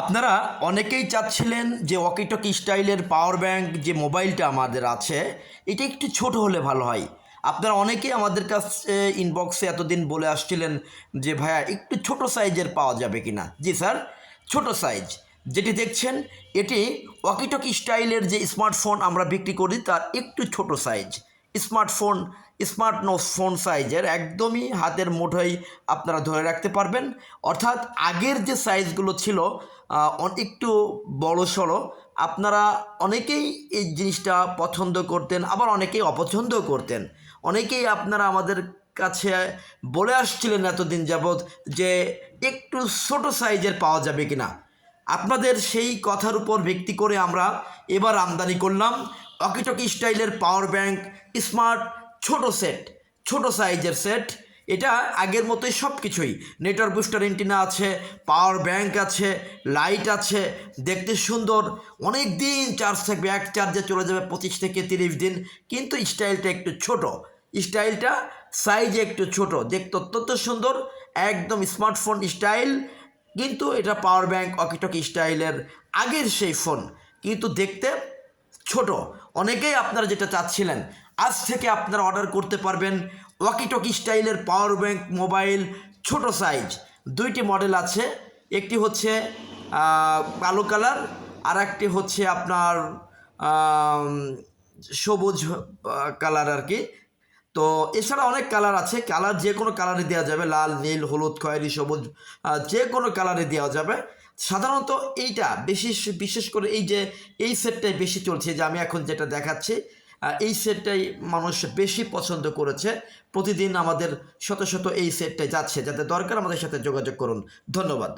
আপনারা অনেকেই চাচ্ছিলেন যে ওয়াকিটকি স্টাইলের পাওয়ার ব্যাংক যে মোবাইলটা আমাদের আছে, এটা একটু ছোট হলে ভালো হয়। আপনারা অনেকেই আমাদের কাছে ইনবক্সে এতদিন বলে আসছিলেন যে, ভাইয়া, একটু ছোট সাইজের পাওয়া যাবে কি না জি, স্যার, ছোট সাইজ যেটি দেখছেন, এটি ওয়াকিটকি স্টাইলের যে স্মার্টফোন আমরা বিক্রি করি, তার একটু ছোট size smartphone, smart no phone সাইজের একদমই হাতের মুঠোয় আপনারা ধরে রাখতে পারবেন। অর্থাৎ আগের যে সাইজগুলো ছিল একটু বড় সড়ো, আপনারা অনেকেই এই জিনিসটা পছন্দ করতেন, আবার অনেকেই অপছন্দও করতেন। অনেকেই আপনারা আমাদের কাছে বলে আসছিলেন এতদিন যাবৎ যে একটু ছোট সাইজের পাওয়া যাবে কিনা। আপনাদের সেই কথার উপর ভিত্তি করে আমরা এবার আমদানি করলাম। অকিটকি স্টাইলের পাওয়ার ব্যাংক, স্মার্ট, ছোট সেট, ছোট সাইজের সেট, এটা আগের মতোই সব কিছুই নেটওয়ার্ক বুস্টার এন্টিনা আছে, পাওয়ার ব্যাংক আছে, লাইট আছে, দেখতে সুন্দর। অনেক দিন চার্জ থাকবে, এক চার্জে চলে যাবে পঁচিশ থেকে তিরিশ দিন, কিন্তু স্টাইলটা একটু ছোট। স্টাইলটা সাইজে একটু ছোট, দেখতে অত্যন্ত সুন্দর, একদম স্মার্টফোন স্টাইল, কিন্তু এটা পাওয়ার ব্যাংক অকিটকি স্টাইলের আগের সেই ফোন। কিন্তু দেখতে ছোট। অনেকেই আপনারা যেটা চাচ্ছিলেন, আজ থেকে আপনারা অর্ডার করতে পারবেন ওয়াকিটকি স্টাইলের পাওয়ার ব্যাঙ্ক মোবাইল ছোট সাইজ দুইটি মডেল আছে, একটি হচ্ছে আলো কালো কালার আর একটি হচ্ছে আপনার সবুজ কালার আর কি। তো এছাড়া অনেক কালার আছে। কালার যে কোনো কালারে দেওয়া যাবে। লাল, নীল, হলুদ, খয়েরি, সবুজ যে কোনো কালারে দেওয়া যাবে। সাধারণত এইটা বেশি বিশেষ করে এই যে এই সেটটাই বেশি চলছে, যে আমি এখন যেটা দেখাচ্ছি এই সেটটাই মানুষ বেশি পছন্দ করেছে। প্রতিদিন আমাদের শত শত এই সেটটাই যাচ্ছে। যাতে দরকার আমাদের সাথে যোগাযোগ করুন। ধন্যবাদ।